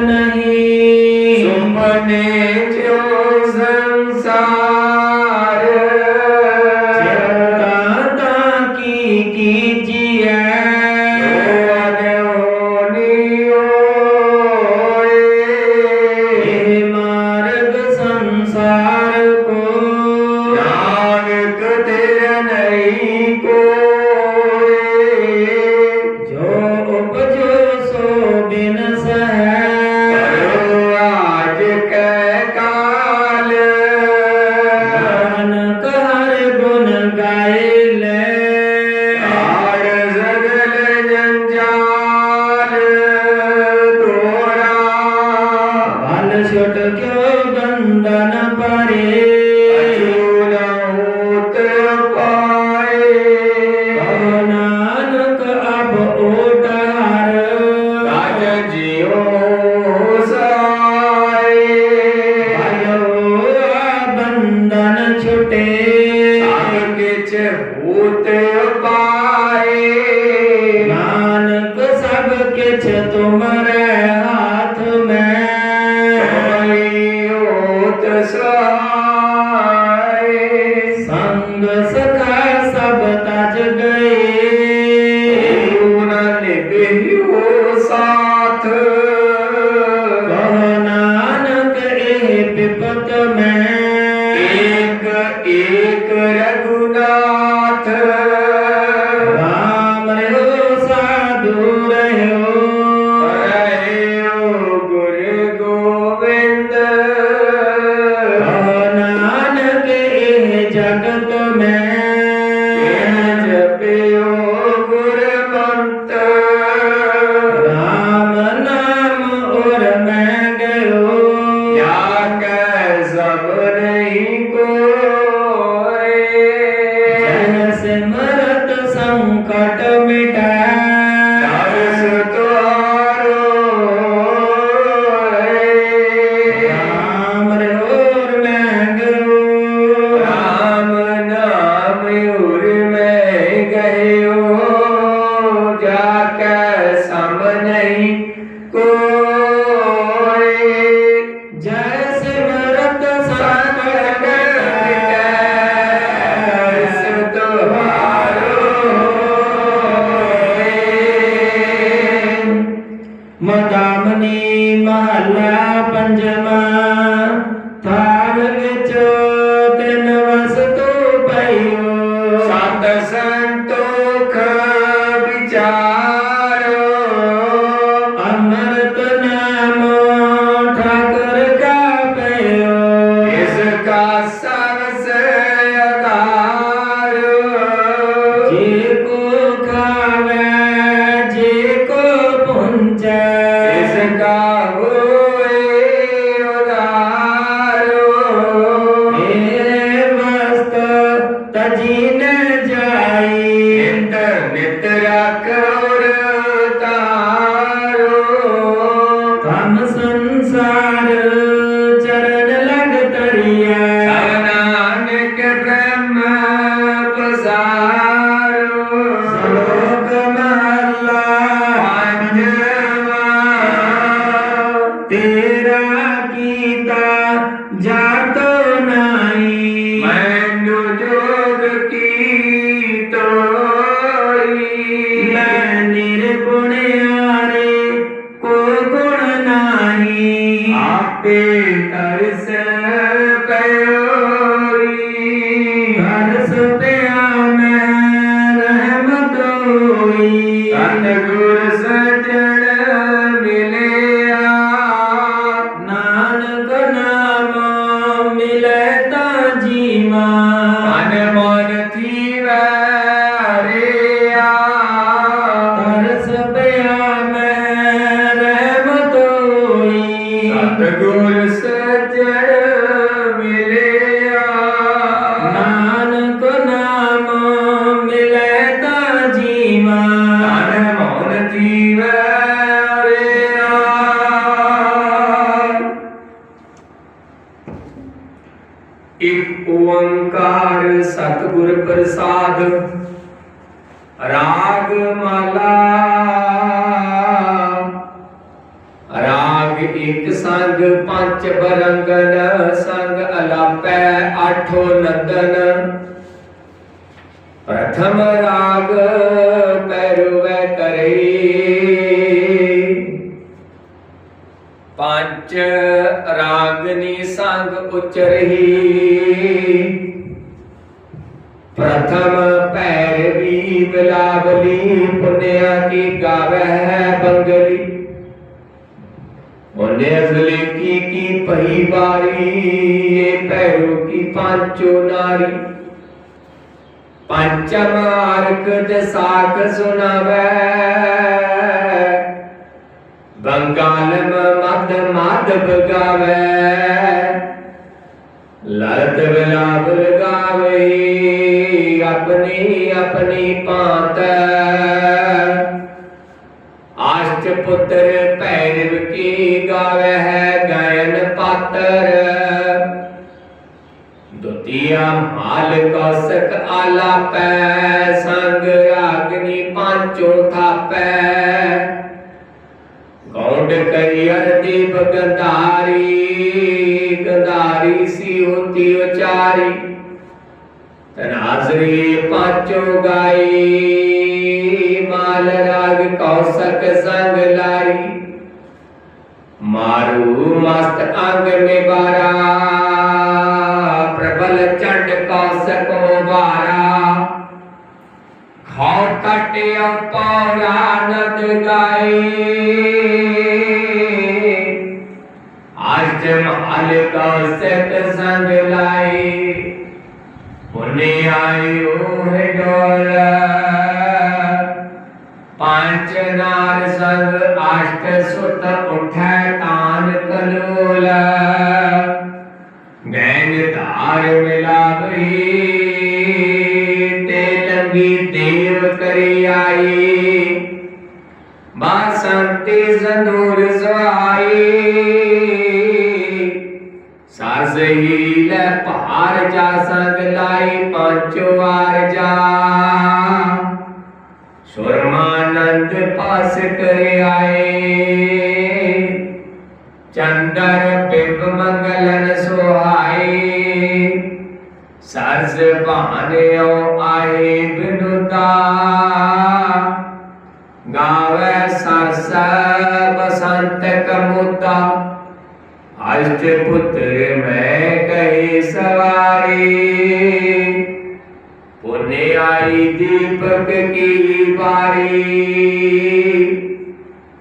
ਨਹੀਂ। ਸੁਮਨੇ ਜਿਉ ਸੰਸਾਰ। ਚਿੰਤਾ ਤਾਂ ਕੀ ਕੀਜੀਐ ਸੰਸਾਰ ਕੋ। ਨਾਨਕ ਤੇ ਨਹੀਂ ਕੋ। भूते पाए नानक सब किछ तुम Ради وسلم ਇਕ ਓੰਕਾਰ ਸਤਿਗੁਰ ਪ੍ਰਸਾਦ। ਰਾਗ ਮਾਲਾ। ਰਾਗ ਇਕ ਸੰਗ ਪੰਜ ਬਰੰਗਨ, ਸੰਗ ਅਲਾਪੈ ਆਠੋ ਨੰਦਨ। ਪ੍ਰਥਮ ਰਾਗ ਪੈਰਵੇ ਕਰੇ। ਪੰਜ ਰਾਗਨੀ ਸੰਗ ਉਚਰਹੀ। ਪ੍ਰਥਮ ਭੈਰਵੀ ਬਿਲਾਵਲੀ ਪੁੰਨਿਆ ਕੀ ਗਾਵੈ ਹੈ ਬੰਗਲੀ। ਉਹਨੇ ਅਜ਼ਲੇ ਕੀ ਕੀ ਪਹੀ ਬਾਰੀ ਇਹ ਭੈਰੂ ਕੀ ਪਾਂਚੋ ਨਾਰੀ। ਪੰਚਮ ਅਰਕ ਦੇ ਸਾਖ ਸੁਣਾਵੈ। ਬੰਗਾਲਮ ਮਦ ਮਾਧਵ ਗਾਵੈ। ਲਲਤ ਬਿਲਾਵ ਗਾਵੇ ਆਪਣੀ ਆਪਣੀ ਪਾਤ ਆਸ਼ਟ ਪੁੱਤਰ ਭੈਰਵ ਕੀ ਗਾਵੇ ਹੈ ਗਾਇਨ ਪਾਤਰ। ਦੁਤੀਆ ਮਾਲ ਕੌਸਕ ਆਲਾਪੈ, ਸੰਗ ਰਾਗਨੀ ਪਾਂਚੋ ਥਾਪੈ। ਗੌਂਡ ਕਰੀਅਰ ਦੀ ਬਗੰਧਾਰੀ ਤਨਾਜ਼ਰੀ ਪਾਚੋ ਗਾਈ, ਮਾਲ ਰਾਗ ਕੌਸਕ ਸੰਗ ਲਾਈ। ਮਾਰੂ ਮਸਤ ਅੰਗ ਮੇ ਬਾਰਾ ਪ੍ਰਬਲ ਚੰਡ ਕੌਸਕੋ ਬਾਰਾ ਖੌ ਕਟਿਓ ਪੌਰਾਨਦ ਗਾਏ। ਅੱਜ ਮਹਲ ਕੌਸਕ ਸੰਗ ਲਾਈ ਪੁਨੇ ਆਇਓ ਹੈ ਡੋਲ। ਪੰਜ ਨਾਰ ਸੰਗ ਅਸ਼ਟ ਸੁਤ ਉਠੈ ਲੈ ਭਾਰ ਜਾ ਸੰਗ ਲਾਈ ਪਾਂਚੋ ਵਾਰ ਸੁਰਮਾਨੰਦ ਪਾਸ ਕਰ ਆਏ ਚੰਦਰ ਬਿੰਬ ਮੰਗਲਨ ਸੁਹਾਏ। ਸਰਸ ਬਹਾਨਿਓ ਆਏ ਬਿਨੁਦਾ। ਗਾਵੇ ਸਰਸ ਬਸੰਤ ਕਮੁਦਾ राष्ट्रपुत्र मैं कही सवारी। पुण्य आई दीपक की बारी।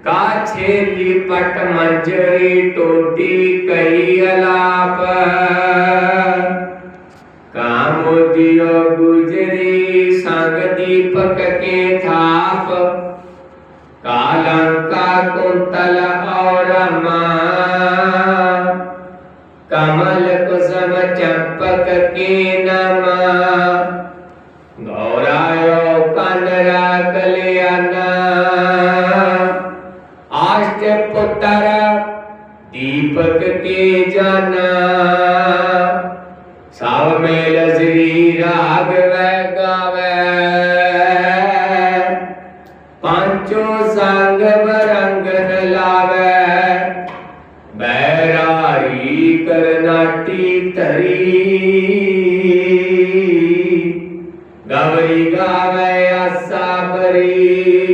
काछे लिपट मंजरी टोटी कही अलाप। काम दियो गुजरी संग दीपक के थाप। कालंका कुंतल और माँ। ਕੁਸਮ ਚੰਪਕ ਕੇ ਨਮਾ ਗੌਰਾਇਓ ਕਨਰਾ ਕਲਿਆਣਾ ਆਸ਼ਟ ਪੁੱਤਰ ਦੀਪਕ ਕੇ ਜਾਨਾ ਸਭ ਮੇਲ ਸ੍ਰੀ ਰਾਗ ਵੈ ਗਾਵੇ ਧਰੀ ਗਵਈ ਗਾਵੇ ਆਸਾ ਬਰੀ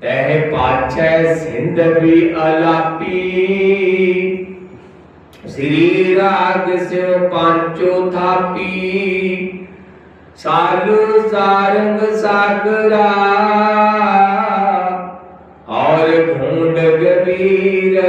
ਤਹਿ ਪਾਛੈ ਸਿੰਧ ਵੀ ਅਲਾਪੀ। ਸ੍ਰੀ ਰਾਗ ਸਿਉ ਪੰਚੋ ਥਾਪੀ, ਸਾਲੂ ਸਾਰੰਗ ਸਾਗਰਾ, ਔਰ ਘੂੰਡ ਗਬੀਰ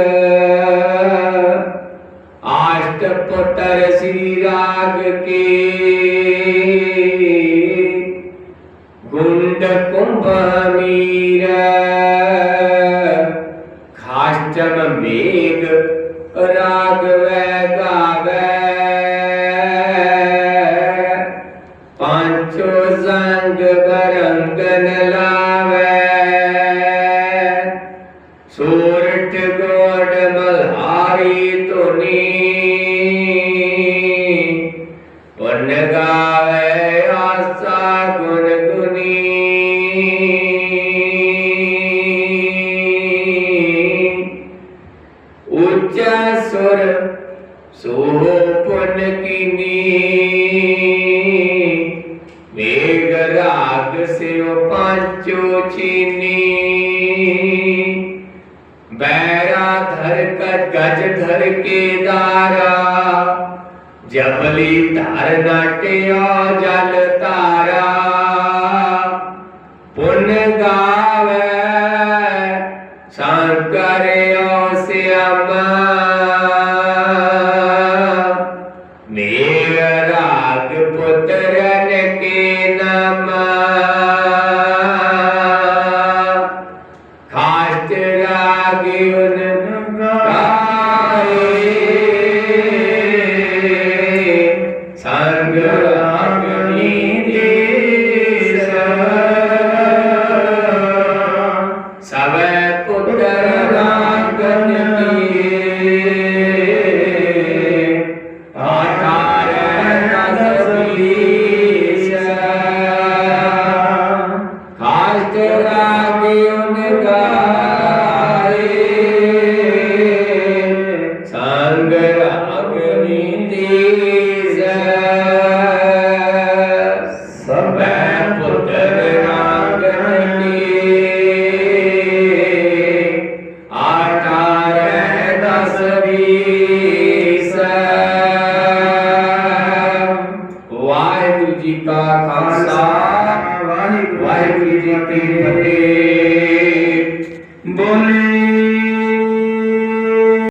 ਜਬਲੀ ਧਰ ਨਾਟਿਆ ਜਲ